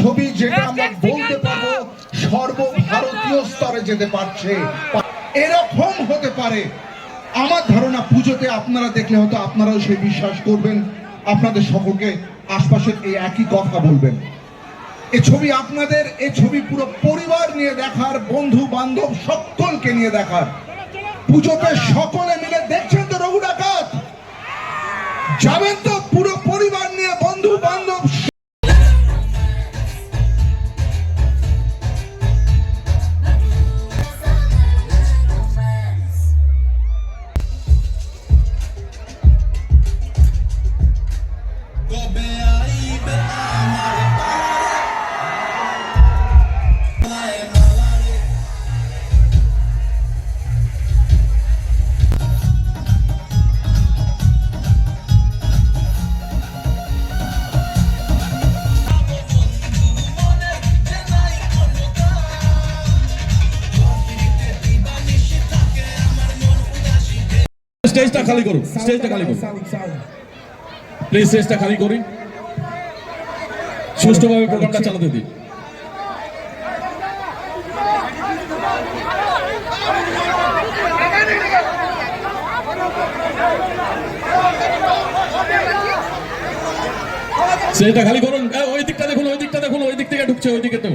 ছবি যেটা আমরা বলতে পারব সর্বভারতীয় স্তরে যেতে পারছে। এরকম হতে পারে। আমার ধারণা পুজোতে আপনারা দেখলে হয়তো আপনারাও সেই বিশ্বাস করবেন। আপনাদের সকলকে আশপাশের এই একই কথা বলবেন। এ ছবি আপনাদের এ ছবি পুরো পরিবার নিয়ে দেখার বন্ধু বান্ধব সকলকে নিয়ে দেখার। পুজোতে সকলে মিলে দেখছেন তো রঘু ডাকাত যাবেন তো পুরো পরিবার নিয়ে বন্ধু বান্ধব স্টেজটা খালি করুন স্টেজটা খালি করুন। প্লিজ স্টেজটা খালি করুন সুষ্ঠুভাবে প্রোগ্রামটা চালাতে দিন স্টেজটা খালি করুন। ওই দিকটা দেখুন ওই দিকটা দেখুন ওই দিক থেকে ঢুকছে ওই দিকে দেখুন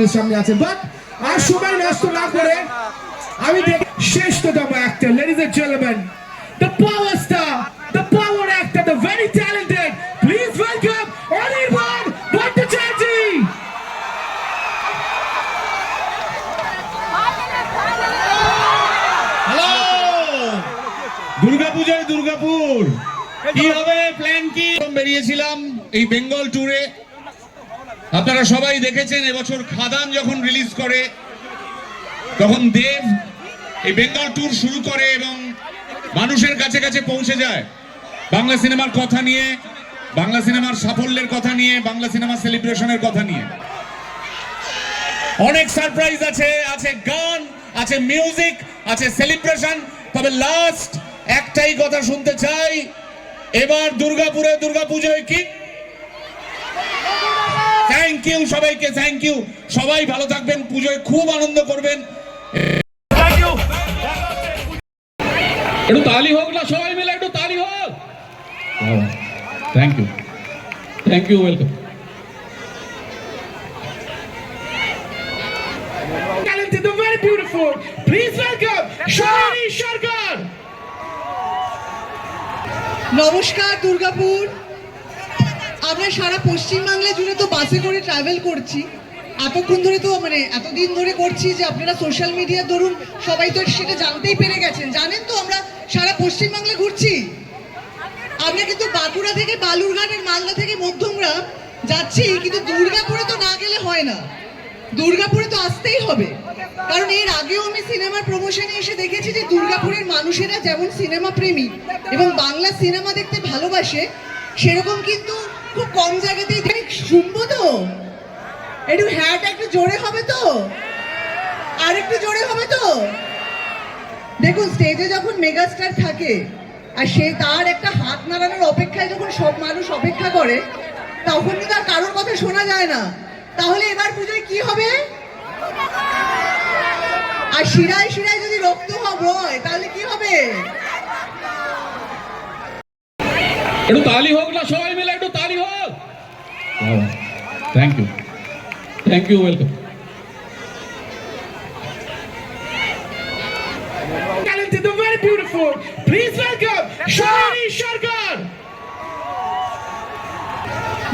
আপনাদের সামনে আছে বাট আর সময় নষ্ট না করে আমি দেখ শ্রেষ্ঠতম actor ladies and gentleman the power star the power actor the very talented please welcome Anirban Bhattacharya hello দুর্গাপূজায় Durgapur. কি হবে? প্ল্যান কি? বেরিয়েছিলাম এই বেঙ্গল ট্যুরে আপনারা সবাই দেখেছেন এবছর খাদান যখন রিলিজ করে, তখন দেব এই বেঙ্গল ট্যুর শুরু করে এবং মানুষের কাছে কাছে পৌঁছে যায়। বাংলা সিনেমার কথা নিয়ে, বাংলা সিনেমার সাফল্যের কথা নিয়ে, বাংলা সিনেমা সেলিব্রেশনের কথা নিয়ে। অনেক সারপ্রাইজ আছে আছে গান, আছে মিউজিক, আছে সেলিব্রেশন। তবে লাস্ট একটাই কথা শুনতে চাই, এবার দুর্গাপুরে দুর্গাপুজোয় কি থ্যাংক ইউ সবাইকে থ্যাংক ইউ সবাই ভালো থাকবেন পুজোয় খুব আনন্দ করবেন। একটু তালি হোক না সবাই মিলে একটু তালি হোক। Thank you thank you welcome talented the very beautiful. Please welcome Shalini Sharkar নমস্কার দুর্গাপুর। আমরা সারা পশ্চিমবাংলা জুড়ে তো বাসে করে ট্রাভেল করছি। এতক্ষণ ধরে তো মানে এতদিন ধরে করছি যে আপনারা সোশ্যাল মিডিয়া ধরুন, সবাই তো সেটা জানতেই পেরে গেছেন। জানেন তো আমরা সারা পশ্চিমবাংলা ঘুরছি? আমরা কিন্তু বাঁকুড়া থেকে বালুরঘাটের মালদা থেকে মধ্যমগ্রাম যাচ্ছি, কিন্তু দুর্গাপুরে তো না গেলে হয় না। দুর্গাপুরে তো আসতেই হবে। কারণ এর আগেও আমি সিনেমার প্রমোশনে এসে দেখেছি যে দুর্গাপুরের মানুষেরা যেমন সিনেমা প্রেমী এবং বাংলা সিনেমা দেখতে ভালোবাসে, সেরকম কিন্তু জায়গাতেই শুনব তো? একটু হ্যাট একটু জোরে হবে তো? আর একটু জোরে হবে তো? দেখুন স্টেজে যখন মেগাস্টার থাকে, আর সে তার একটা হাত নাড়ানোর অপেক্ষায় যখন সব মানুষ অপেক্ষা করে, তখন কিন্তু আর কারোর কথা শোনা যায় না। তাহলে এবার পুজোয় কি হবে? আর শিরায় শিরায় যদি রক্ত হয় তাহলে কি হবে? একটু হোক না সবাই মিলে একটু তালি হোক thank you thank you welcome talented and very beautiful. Please welcome Shani Sharkar.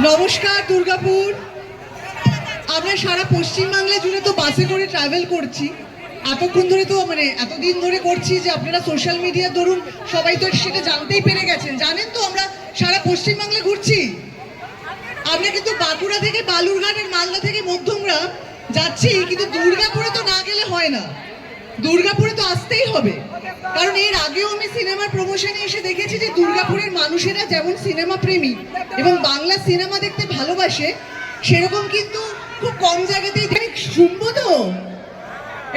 নমস্কার দুর্গাপুর। আমরা সারা পশ্চিমবাংলা জুড়ে তো বাসে করে ট্রাভেল করছি। এতক্ষণ ধরে তো মানে এতদিন ধরে করছি যে আপনারা সোশ্যাল মিডিয়া ধরুন সবাই তো সেটা জানতেই পেরে গেছেন। জানেন তো আমরা সারা পশ্চিমবাংলা ঘুরছি? আমরা কিন্তু বাঁকুড়া থেকে বালুরঘাটের মালদা থেকে মধ্যমগ্রাম যাচ্ছি, কিন্তু দুর্গাপুরে তো না গেলে হয় না। দুর্গাপুরে তো আসতেই হবে। কারণ এর আগেও আমি সিনেমার প্রমোশনে এসে দেখেছি যে দুর্গাপুরের মানুষেরা যেমন সিনেমা প্রেমী এবং বাংলা সিনেমা দেখতে ভালোবাসে, সেরকম কিন্তু খুব কম জায়গাতেই শুনব তো?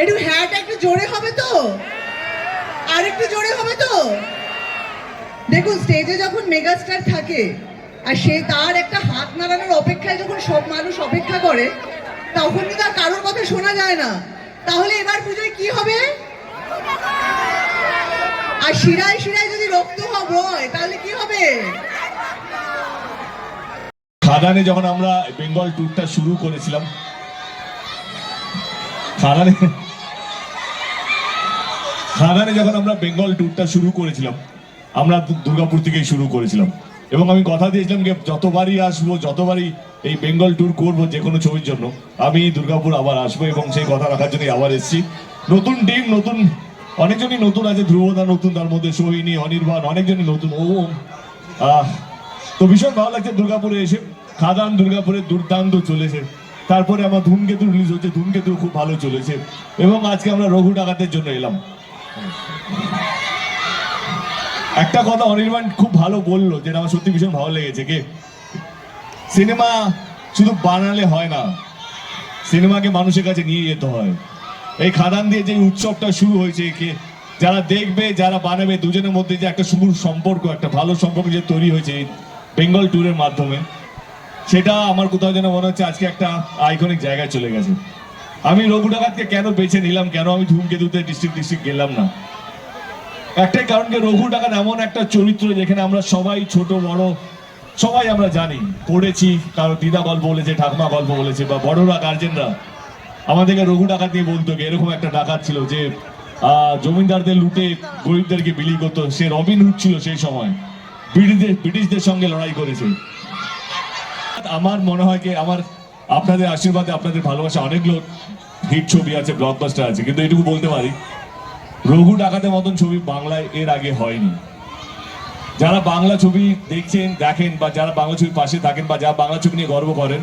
একটু হ্যাট একটু জোরে হবে তো? আর একটু জোরে হবে তো? দেখুন স্টেজে যখন মেগাস্টার থাকে আর সে তার একটা হাত নাড়ানোর অপেক্ষায় যখন সব মানুষ অপেক্ষা করে, তখন কিন্তু আর কারোর কথা শোনা যায় না। তাহলে এবার পুজোয় কি হবে? আর শিরায় শিরায় যদি রক্ত হয় তাহলে কি হবে? খাদানে যখন আমরা বেঙ্গল ট্যুরটা শুরু করেছিলাম, খাদানে খাদানে যখন আমরা বেঙ্গল ট্যুরটা শুরু করেছিলাম, আমরা দুর্গাপুর থেকেই শুরু করেছিলাম। এবং আমি কথা দিয়েছিলাম যে যতবারই আসব, যতবারই এই বেঙ্গল ট্যুর করব যে কোনো ছবির জন্য, আমি দুর্গাপুর আবার আসব এবং সেই কথা রাখার জন্য আবার এসেছি। নতুন টিম নতুন, অনেকজনই নতুন আছে, ধ্রুবদা নতুন, তার মধ্যে সোহিনী, অনির্বাণ, অনেকজনই নতুন, ও তো ভীষণ ভালো লাগছে দুর্গাপুরে এসে। খাদান দুর্গাপুরে দুর্দান্ত চলেছে। তারপরে আমার ধূমকেতু রিলিজ হচ্ছে ধূমকেতু খুব ভালো চলেছে। এবং আজকে আমরা রঘু ডাকাতের জন্য এলাম। একটা কথা অনির্বাণ খুব ভালো বলল, যেটা আমার সত্যি ভীষণ ভালো লেগেছে, কে? সিনেমা শুধু বানালে হয় না, সিনেমাকে মানুষের কাছে নিয়ে যেতে হয়। এই খাদান দিয়ে যে উৎসবটা শুরু হয়েছে, কে? যারা দেখবে, যারা বানাবে, দুজনের মধ্যে যে একটা সুমূল সম্পর্ক, একটা ভালো সম্পর্ক যে তৈরি হয়েছে বেঙ্গল ট্যুরের মাধ্যমে, সেটা আমার কোথাও যেন মনে হচ্ছে আজকে একটা আইকনিক জায়গায় চলে গেছে। আমি রঘু ডাকাতকে কেন বেছে নিলাম, কেন আমি ধূমকেতুতে ডিস্ট্রিক্ট ডিস্ট্রিক্ট গেলাম না? একটাই কারণ কি, রঘু ডাকাত এমন একটা চরিত্র যেখানে আমরা সবাই ছোট, বড়, সবাই আমরা জানি। পড়েছি, কারও দিদা গল্প বলেছে, ঠাকুমা গল্প বলেছে, বা বড়রা, গার্জেনরা। আমাদেরকে রঘু ডাকাত নিয়ে বলতো এরকম একটা ডাকাত ছিল যে জমিদারদের লুটে গরিবদেরকে বিলি করতো। সে রবিন হুড ছিল সেই সময়। ব্রিটিশদের ব্রিটিশদের সঙ্গে লড়াই করেছে। আমার মনে হয় কি, আমার, আপনাদের আশীর্বাদে, আপনাদের ভালোবাসা অনেক লোক, হিট ছবি আছে ব্লকবাস্টার আছে, কিন্তু এটুকু বলতে পারি। রঘু ডাকাতের মতন ছবি বাংলায় এর আগে হয়নি। যারা বাংলা ছবি দেখছেন, দেখেন বা যারা বাংলা ছবির পাশে থাকেন বা যারা বাংলা ছবি নিয়ে গর্ব করেন,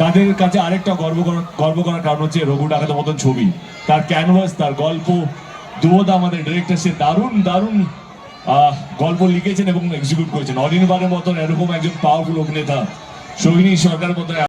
তাদের কাছে আরেকটা গর্ব গর্ব করার কারণ হচ্ছে রঘু ডাকাতের মতন ছবি। তার ক্যানভাস তার গল্প দুবোদা আমাদের ডিরেক্টর সে দারুণ দারুণ গল্প লিখেছেন এবং এক্সিকিউট করেছেন। অনির্বাণের মতন এরকম একজন পাওয়ারফুল অভিনেতা সোহিনী সরকারের মতন আজ